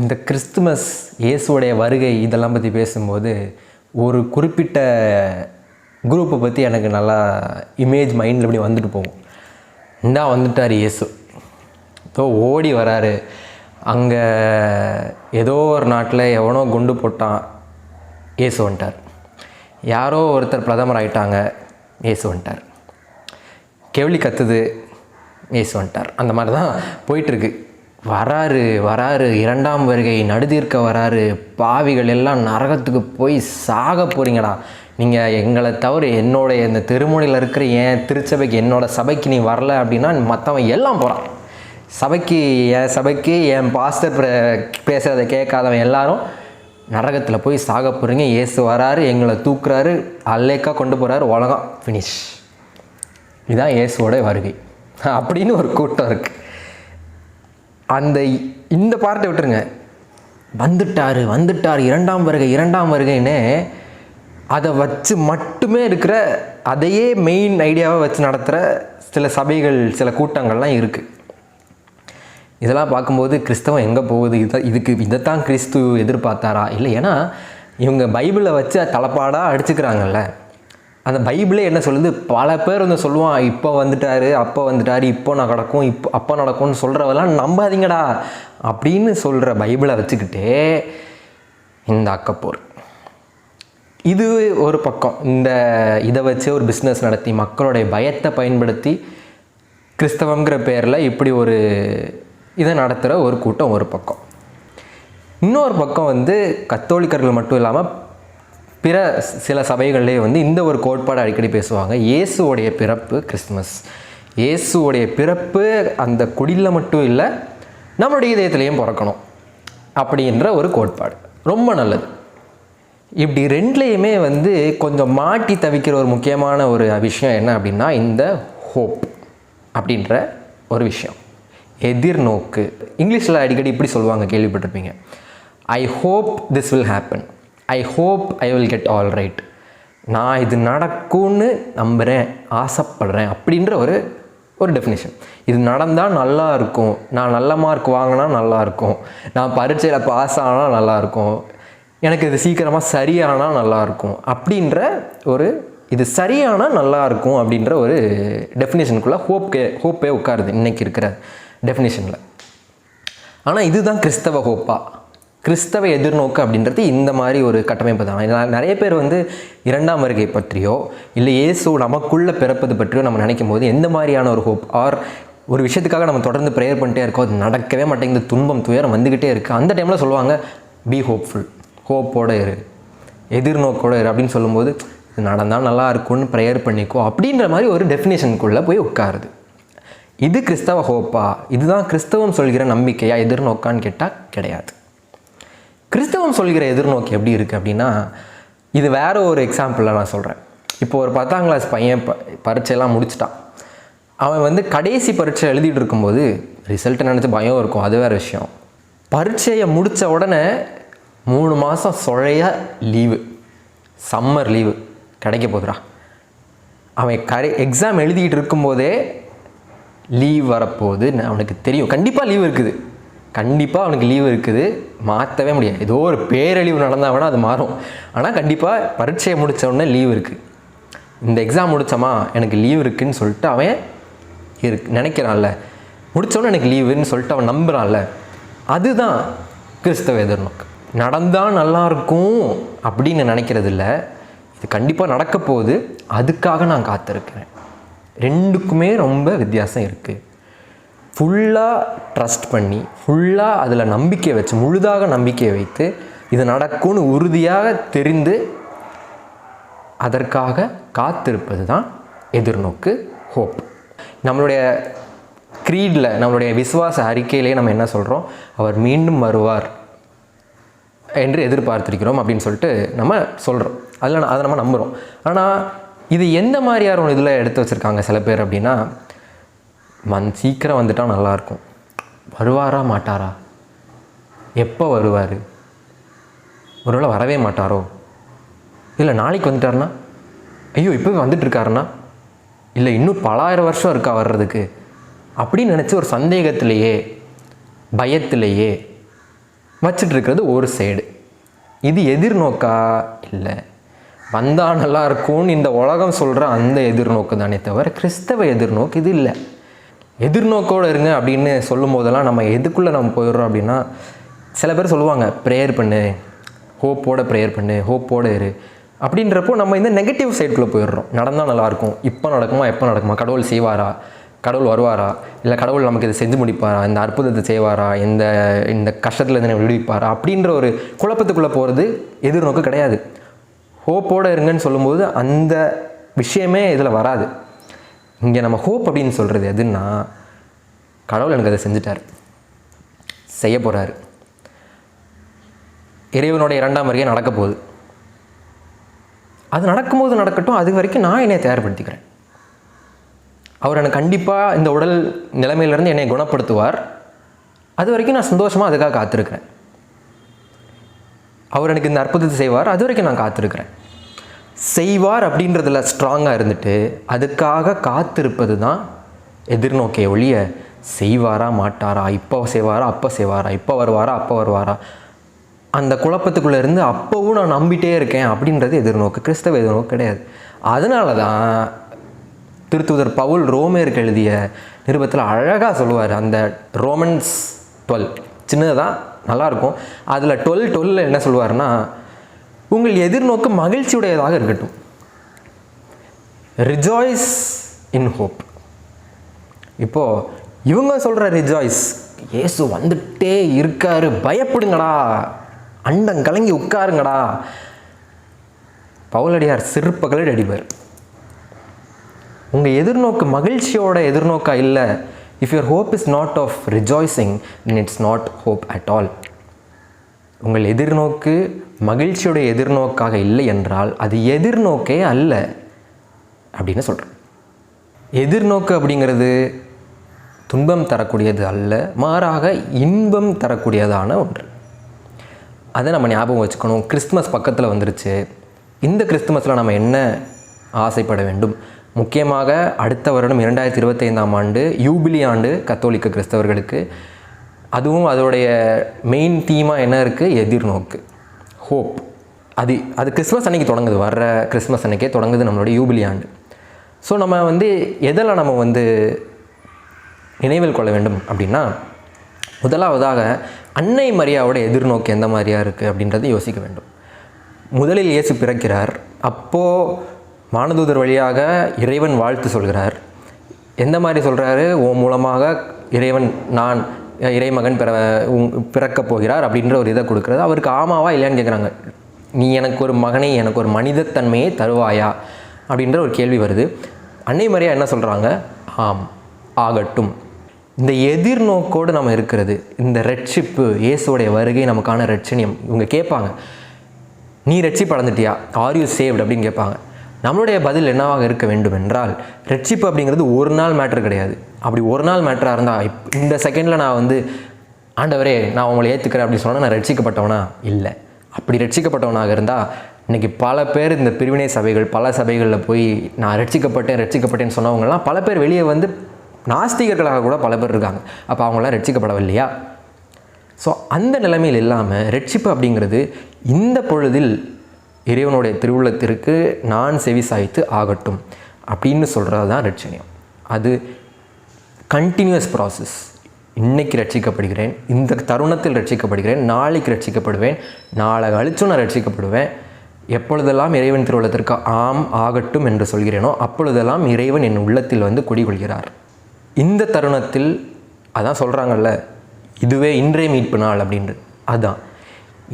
இந்த கிறிஸ்துமஸ் இயேசுவோடைய வருகை இதெல்லாம் பற்றி பேசும்போது ஒரு குறிப்பிட்ட குரூப்பை பற்றி எனக்கு நல்லா இமேஜ் மைண்டில் இப்படி வந்துட்டு போகும். இந்தா வந்துட்டார் இயேசு. ஏதோ ஓடி வராரு. அங்கே ஏதோ ஒரு நாட்டில் எவனோ குண்டு போட்டான். இயேசு வந்துட்டார். யாரோ ஒருத்தர் பிரதமர் ஆயிட்டாங்க. இயேசு வந்துட்டார். கெவிலி கத்துது. இயேசு வந்துட்டார். அந்த மாதிரி தான் போயிட்டுருக்கு வராரு வராரு இரண்டாம் வருகை நடுதீர்க்க வராரு பாவிகள் எல்லாம் நரகத்துக்கு போய் சாக போகிறீங்கடா நீங்கள் எங்களை தவிர என்னோட இந்த திருமணியில் இருக்கிற என் திருச்சபைக்கு என்னோட சபைக்கு நீ வரல அப்படின்னா மற்றவன் எல்லாம் போகிறான் சபைக்கு என் சபைக்கு என் பாஸ்டர் பேசுகிறத கேட்காதவன் எல்லாரும் நரகத்தில் போய் சாக போகிறீங்க ஏசு வராரு எங்களை தூக்குறாரு அல்லேக்காக கொண்டு போகிறாரு உலகம் ஃபினிஷ் இதுதான் இயேசுவோட வருகை. அப்படின்னு ஒரு கூட்டம் இருக்குது அந்த இந்த பார்ட்டை விட்டுருங்க. வந்துட்டார் வந்துட்டார் இரண்டாம் வருகை இரண்டாம் வருகைன்னு அதை வச்சு மட்டுமே இருக்கிற அதையே மெயின் ஐடியாவை வச்சு நடத்துகிற சில சபைகள் சில கூட்டங்கள்லாம் இருக்குது இதெல்லாம் பார்க்கும்போது கிறிஸ்தவம் எங்கே போகுது? இதை இதுக்கு இதைத்தான் கிறிஸ்து எதிர்பார்த்தாரா? இல்லை ஏன்னா இவங்க பைபிளை வச்சு தலைப்பாடாக அடிச்சுக்கிறாங்கல்ல. அந்த பைபிளே என்ன சொல்லுது? பல பேர் வந்து சொல்லுவான் இப்போ வந்துட்டாரு அப்போ வந்துட்டாரு இப்போ நான் நடக்கும் இப்போ அப்போ நடக்கும்னு சொல்கிறவெல்லாம் நம்பாதீங்கடா. அப்படின்னு சொல்கிற பைபிளை வச்சுக்கிட்டே இந்த அக்கப்போர் இது ஒரு பக்கம். இந்த இதை வச்சு ஒரு பிஸ்னஸ் நடத்தி மக்களுடைய பயத்தை பயன்படுத்தி கிறிஸ்தவங்கிற பேரில் இப்படி ஒரு இதை நடத்துகிற ஒரு கூட்டம் ஒரு பக்கம். இன்னொரு பக்கம் வந்து கத்தோலிக்கர்கள் மட்டும் இல்லாமல் பிற சில சபைகள்லேயே வந்து இந்த ஒரு கோட்பாடு அடிக்கடி பேசுவாங்க. இயேசுவோடைய பிறப்பு கிறிஸ்துமஸ். இயேசுவோடைய பிறப்பு அந்த குடியில் மட்டும் இல்லை நம்மளுடைய இதயத்துலேயும் பிறக்கணும் அப்படின்ற ஒரு கோட்பாடு. ரொம்ப நல்லது. இப்படி ரெண்டுலேயுமே வந்து கொஞ்சம் மாட்டி தவிக்கிற ஒரு முக்கியமான ஒரு விஷயம் என்ன அப்படின்னா இந்த ஹோப் அப்படின்ற ஒரு விஷயம். எதிர்நோக்கு இங்கிலீஷில் அடிக்கடி இப்படி சொல்லுவாங்க கேள்விப்பட்டிருப்பீங்க. I hope this will happen I hope I will get all right நான் இது நடக்கும்னு நம்புகிறேன் ஆசைப்படுறேன் அப்படின்ற ஒரு ஒரு டெஃபினேஷன் இது நடந்தால் நல்லா இருக்கும். நான் நல்ல மார்க் வாங்கினா நல்லா இருக்கும். நான் பரீட்சையில் பாஸ் ஆனால் நல்லா இருக்கும். எனக்கு இது சீக்கிரமாக சரியானால் நல்லாயிருக்கும் அப்படின்ற ஒரு இது சரியானால் நல்லாயிருக்கும் அப்படின்ற ஒரு டெஃபினேஷனுக்குள்ளே ஹோப்கே ஹோப்பே உட்காருது. இன்றைக்கி இருக்கிற டெஃபினேஷனில் ஆனால் இதுதான் கிறிஸ்தவ ஹோப்பா கிறிஸ்தவ எதிர்நோக்கு அப்படின்றது இந்த மாதிரி ஒரு கட்டமைப்பு தான். இதனால் நிறைய பேர் வந்து இரண்டாம் வருகை பற்றியோ இல்லை இயேசு நமக்குள்ளே பிறப்பது பற்றியோ நம்ம நினைக்கும் போது எந்த மாதிரியான ஒரு ஹோப் ஆர் ஒரு விஷயத்துக்காக நம்ம தொடர்ந்து ப்ரேயர் பண்ணிட்டே இருக்கோம் அது நடக்கவே மாட்டேங்குது. துன்பம் துயரம் வந்துக்கிட்டே இருக்குது அந்த டைமில் சொல்லுவாங்க பி ஹோப்ஃபுல் ஹோப்போட இரு. எதிர்நோக்கோட இரு. அப்படின்னு சொல்லும்போது இது நடந்தால் நல்லா இருக்கும்னு ப்ரேயர் பண்ணிக்கோ. அப்படின்ற மாதிரி ஒரு டெஃபினேஷனுக்குள்ளே போய் உட்காருது. இது கிறிஸ்தவ ஹோப்பா இதுதான் கிறிஸ்தவம் சொல்கிற நம்பிக்கையா எதிர்நோக்கான்னு கேட்டால் கிடையாது. கிறிஸ்தவம் சொல்கிற எதிர்நோக்கி எப்படி இருக்குது அப்படின்னா இது வேற ஒரு எக்ஸாம்பிளில் நான் சொல்கிறேன் இப்போ ஒரு பத்தாம் கிளாஸ் பையன் ப பரீட்சையெல்லாம் முடிச்சிட்டான். அவன் வந்து கடைசி பரீட்சை எழுதிட்டு இருக்கும்போது ரிசல்ட் நினச்சி பயம் இருக்கும். அது வேறு விஷயம். பரீட்சையை முடித்த உடனே மூணு மாதம் சொழைய லீவு சம்மர் லீவு கிடைக்க போதுடா அவன் கரை எக்ஸாம் எழுதிக்கிட்டு இருக்கும்போதே லீவ் வரப்போகுது அவனுக்கு தெரியும். கண்டிப்பாக லீவ் இருக்குது. கண்டிப்பாக அவனுக்கு லீவு இருக்குது. மாற்றவே முடியாது. ஏதோ ஒரு பேரழிவு நடந்தால் வேணால் அது மாறும். ஆனால் கண்டிப்பாக பரீட்சையை முடித்தவொடனே லீவு லீவ் இருக்குது இந்த எக்ஸாம் முடித்தோமா எனக்கு லீவ் இருக்குதுன்னு சொல்லிட்டு அவன் இருக்கு நினைக்கிறான்ல. முடித்தோடனே எனக்கு லீவுன்னு சொல்லிட்டு அவன் நம்புகிறான்ல அதுதான் கிறிஸ்தவ எதிர்நோக்கு. நடந்தால் நல்லாயிருக்கும் அப்படின்னு நினைக்கிறது இல்லை இது கண்டிப்பாக நடக்க போகுது. அதுக்காக நான் காத்திருக்கிறேன். ரெண்டுக்குமே ரொம்ப வித்தியாசம் இருக்குது ஃபுல்லாக ட்ரஸ்ட் பண்ணி ஃபுல்லாக அதில் நம்பிக்கை வச்சு முழுதாக நம்பிக்கை வைத்து இது நடக்கும்னு உறுதியாக தெரிந்து அதற்காக காத்திருப்பது தான் எதிர்நோக்கு ஹோப் நம்மளுடைய க்ரீடில் நம்மளுடைய விசுவாச அறிக்கையிலே நம்ம என்ன சொல்கிறோம் அவர் மீண்டும் வருவார் என்று எதிர்பார்த்திருக்கிறோம் அப்படின்னு சொல்லிட்டு நம்ம சொல்கிறோம் அதில் அதை நம்ம நம்புகிறோம் ஆனால் இது எந்த மாதிரியான ஒரு இதில் எடுத்து வச்சுருக்காங்க சில பேர் அப்படின்னா வந் சீக்கிரம் வந்துட்டால் நல்லாயிருக்கும். வருவாரா மாட்டாரா? எப்போ வருவார்? ஒருவேளை வரவே மாட்டாரோ? இல்லை நாளைக்கு வந்துட்டாருன்னா? ஐயோ இப்போவே வந்துட்டுருக்காருன்னா? இல்லை இன்னும் பலாயிரம் வருஷம் இருக்கா வர்றதுக்கு? அப்படின்னு நினச்சி ஒரு சந்தேகத்திலேயே பயத்திலேயே வச்சிட்ருக்கிறது ஒரு சைடு. இது எதிர்நோக்கா? இல்லை. வந்தால் நல்லா இருக்கும்னு இந்த உலகம் சொல்கிற அந்த எதிர்நோக்கு தானே தவிர கிறிஸ்தவ எதிர்நோக்கு இது இல்லை. எதிர்நோக்கோடு இருங்க அப்படின்னு சொல்லும் போதெல்லாம் நம்ம எதுக்குள்ளே நம்ம போயிடுறோம் அப்படின்னா சில பேர் சொல்லுவாங்க ப்ரேயர் பண்ணு ஹோப்போட ப்ரேயர் பண்ணு ஹோப்போட இரு. அப்படின்றப்போ நம்ம இந்த நெகட்டிவ் சைடுக்குள்ளே போயிடுறோம். நடந்தால் நல்லாயிருக்கும். இப்போ நடக்குமா எப்போ நடக்குமா? கடவுள் செய்வாரா? கடவுள் வருவாரா? இல்லை கடவுள் நமக்கு இதை செஞ்சு முடிப்பாரா? இந்த அற்புதத்தை செய்வாரா? இந்த இந்த கஷ்டத்தில் இருந்து விடுவிப்பாரா? அப்படின்ற ஒரு குழப்பத்துக்குள்ளே போகிறது எதிர்நோக்கு கிடையாது. ஹோப்போட இருங்கன்னு சொல்லும்போது அந்த விஷயமே இதில் வராது. இங்கே நம்ம ஹோப் அப்படின்னு சொல்கிறது எதுன்னா கடவுள் எனக்கு அதை செஞ்சுட்டார். செய்ய போகிறார் இறைவனுடைய இரண்டாம் வருகை நடக்க போகுது. அது நடக்கும்போது நடக்கட்டும் அது வரைக்கும் நான் என்னை தயார்படுத்திக்கிறேன். அவர் எனக்கு கண்டிப்பாக இந்த உடல் நிலைமையிலேருந்து என்னை குணப்படுத்துவார். அது வரைக்கும் நான் சந்தோஷமாக அதுக்காக காத்திருக்கிறேன். அவர் எனக்கு இந்த அற்புதத்தை செய்வார். அது வரைக்கும் நான் காத்திருக்கிறேன். செய்வார் அப்படின்றதுல ஸ்ட்ராங்காக இருந்துட்டு அதுக்காக காத்திருப்பது தான் எதிர்நோக்கிய ஒழிய செய்வாரா மாட்டாரா இப்போ செய்வாரா அப்போ செய்வாரா இப்போ வருவாரா அப்போ வருவாரா? அந்த குழப்பத்துக்குள்ளே இருந்து அப்போவும் நான் நம்பிட்டே இருக்கேன் அப்படின்றது எதிர்நோக்கு. கிறிஸ்தவ எதிர்நோக்கு கிடையாது. அதனால தான் திருத்துதர் பவுல் ரோமேருக்கு எழுதிய நிருபத்தில் அழகாக சொல்லுவார். அந்த ரோமன்ஸ் டுவெல் சின்னதாக நல்லாயிருக்கும் அதில் டுவெல் டுவெல்ல என்ன சொல்லுவார்னா உங்கள் எதிர்நோக்கு மகிழ்ச்சியுடையதாக இருக்கட்டும். ரிஜாய்ஸ் இன் ஹோப் இப்போது இவங்க சொல்கிற ரிஜாய்ஸ் ஏசு வந்துட்டே இருக்காரு பயப்படுங்கடா அண்டம் கலங்கி உட்காருங்கடா. பவுலடியார் சிறுப்பகளை அடிப்பார் உங்கள் எதிர்நோக்கு மகிழ்ச்சியோட எதிர்நோக்கா இல்லை if your hope is not of rejoicing it's not hope at all உங்கள் எதிர்நோக்கு மகிழ்ச்சியுடைய எதிர்நோக்காக இல்லை என்றால் அது எதிர்நோக்கே அல்ல அப்படின்னு சொல்கிறேன் எதிர்நோக்கு அப்படிங்கிறது துன்பம் தரக்கூடியது அல்ல மாறாக இன்பம் தரக்கூடியதான ஒன்று. அதை நம்ம ஞாபகம் வச்சுக்கணும். கிறிஸ்துமஸ் பக்கத்தில் வந்துருச்சு. இந்த கிறிஸ்துமஸில் நம்ம என்ன ஆசைப்பட வேண்டும்? முக்கியமாக அடுத்த வருடம் இரண்டாயிரத்தி இருபத்தைந்தாம் ஆண்டு யூபிலி ஆண்டு கத்தோலிக்க கிறிஸ்தவர்களுக்கு அதுவும் அதோடைய மெயின் தீமாக என்ன இருக்குது எதிர்நோக்கு ஹோப் அது அது கிறிஸ்மஸ் அன்றைக்கி தொடங்குது. வர்ற கிறிஸ்மஸ் அன்னைக்கே தொடங்குது நம்மளுடைய யூபிலி ஆண்டு. ஸோ நம்ம வந்து எதில் நம்ம வந்து நினைவில் கொள்ள வேண்டும் அப்படின்னா முதலாவதாக அன்னை மரியாவோட எதிர்நோக்கு எந்த மாதிரியாக இருக்குது அப்படின்றத யோசிக்க வேண்டும். முதலில் இயேசு பிறக்கிறார். அப்போது மானதூதர் வழியாக இறைவன் வாழ்த்து சொல்கிறார். எந்த மாதிரி சொல்கிறாரு ஓ மூலமாக இறைவன் நான் இறைமகன் பிற உங்- பிறக்கப் போகிறார் அப்படின்ற ஒரு இதை கொடுக்குறது. அவருக்கு ஆமாவா இல்லையான்னு கேட்குறாங்க நீ எனக்கு ஒரு மகனை எனக்கு ஒரு மனிதத்தன்மையை தருவாயா? அப்படின்ற ஒரு கேள்வி வருது. அன்னை மரியா என்ன சொல்கிறாங்க ஆம் ஆகட்டும். இந்த எதிர்நோக்கோடு நம்ம இருக்கிறது இந்த ரட்சிப்பு இயேசுடைய வருகை நமக்கான ரட்சணியம் இவங்க கேட்பாங்க. நீ ரட்சிப்பு அடைஞ்சிட்டியா? ஆர் யூ சேவ்ட் அப்படின்னு கேட்பாங்க. நம்மளுடைய பதில் என்னவாக இருக்க வேண்டும் என்றால் ரெட்ஷிப் அப்படிங்கிறது ஒரு நாள் மேட்ரு கிடையாது. அப்படி ஒரு நாள் மேட்டராக இருந்தால் இப் இந்த செகண்டில் நான் வந்து ஆண்டவரே நான் உங்களை ஏற்றுக்கிறேன் அப்படின்னு சொன்னால் நான் ரட்சிக்கப்பட்டவனா? இல்லை. அப்படி ரட்சிக்கப்பட்டவனாக இருந்தால் இன்றைக்கி பல பேர் இந்த பிரிவினை சபைகள் பல சபைகளில் போய் நான் ரட்சிக்கப்பட்டேன் ரட்சிக்கப்பட்டேன்னு சொன்னவங்கலாம் பல பேர் வெளியே வந்து நாஸ்திகர்களாக கூட பல பேர் இருக்காங்க. அப்போ அவங்களாம் ரட்சிக்கப்படவில்லையா? ஸோ அந்த நிலைமையில் இல்லாமல் ரட்சிப்பு அப்படிங்கிறது இந்த பொழுதில் இறைவனுடைய திருவுள்ளத்திற்கு நான் செவி சாய்த்து ஆகட்டும் அப்படின்னு சொல்கிறது தான் ரட்சணியம். அது கண்டினியூஸ் ப்ராசஸ் இன்றைக்கி ரட்சிக்கப்படுகிறேன் இந்த தருணத்தில் ரட்சிக்கப்படுகிறேன் நாளைக்கு ரட்சிக்கப்படுவேன் நாளை கழிச்சும் நான் ரட்சிக்கப்படுவேன். எப்பொழுதெல்லாம் இறைவன் திருவுள்ளத்திற்கு ஆம் ஆகட்டும் என்று சொல்கிறேனோ அப்பொழுதெல்லாம் இறைவன் என் உள்ளத்தில் வந்து குடிகொள்கிறார். இந்த தருணத்தில் அதான் சொல்கிறாங்கல்ல இதுவே இன்றைய மீட்பு நாள் அப்படின்றது. அதான்.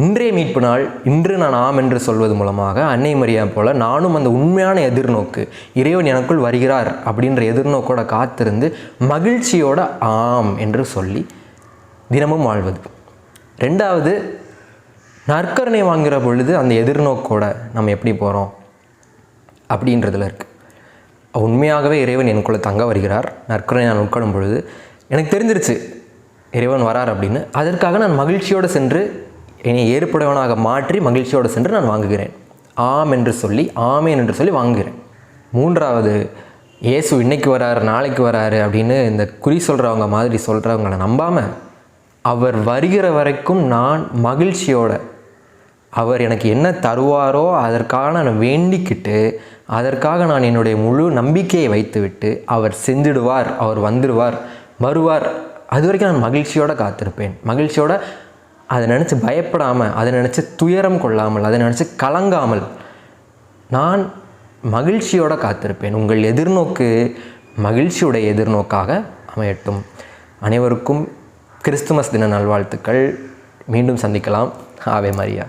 இன்றைய மீட்பு நாள் இன்று நான் ஆம் என்று சொல்வது மூலமாக அன்னை மரியா போல நானும் அந்த உண்மையான எதிர்நோக்கு இறைவன் எனக்குள் வருகிறார் அப்படின்ற எதிர்நோக்கோட காத்திருந்து மகிழ்ச்சியோட ஆம் என்று சொல்லி தினமும் வாழ்வது. ரெண்டாவது நற்கருணை வாங்குகிற பொழுது அந்த எதிர்நோக்கோட நம்ம எப்படி போகிறோம் அப்படின்றதுல இருக்குது உண்மையாகவே இறைவன் எனக்குள்ளே தங்க வருகிறார். நற்கருணை நான் உட்காரும் பொழுது எனக்கு தெரிஞ்சிருச்சு இறைவன் வரார் அப்படின்னு. அதற்காக நான் மகிழ்ச்சியோடு சென்று என்னை ஏற்புடையவனாக மாற்றி மகிழ்ச்சியோடு சென்று நான் வாங்குகிறேன். ஆம் என்று சொல்லி ஆமேன் என்று சொல்லி வாங்குகிறேன். மூன்றாவது இயேசு இன்னைக்கு வராரு நாளைக்கு வராரு அப்படின்னு இந்த குறி சொல்கிறவங்க மாதிரி சொல்கிறவங்கள நம்பாமல் அவர் வருகிற வரைக்கும் நான் மகிழ்ச்சியோட அவர் எனக்கு என்ன தருவாரோ அதற்காக நான் வேண்டிக்கிட்டு அதற்காக நான் என்னுடைய முழு நம்பிக்கையை வைத்துவிட்டு அவர் செஞ்சிடுவார் அவர் வந்துடுவார் வருவார். அது வரைக்கும் நான் மகிழ்ச்சியோடு காத்திருப்பேன். மகிழ்ச்சியோட அதை நினச்சி பயப்படாமல் அதை நினச்சி துயரம் கொள்ளாமல் அதை நினச்சி கலங்காமல் நான் மகிழ்ச்சியோடு காத்திருப்பேன். உங்கள் எதிர்நோக்கு மகிழ்ச்சியுடைய எதிர்நோக்காக அமையட்டும். அனைவருக்கும் கிறிஸ்துமஸ் தின நல்வாழ்த்துக்கள். மீண்டும் சந்திக்கலாம். ஆவே மரியா.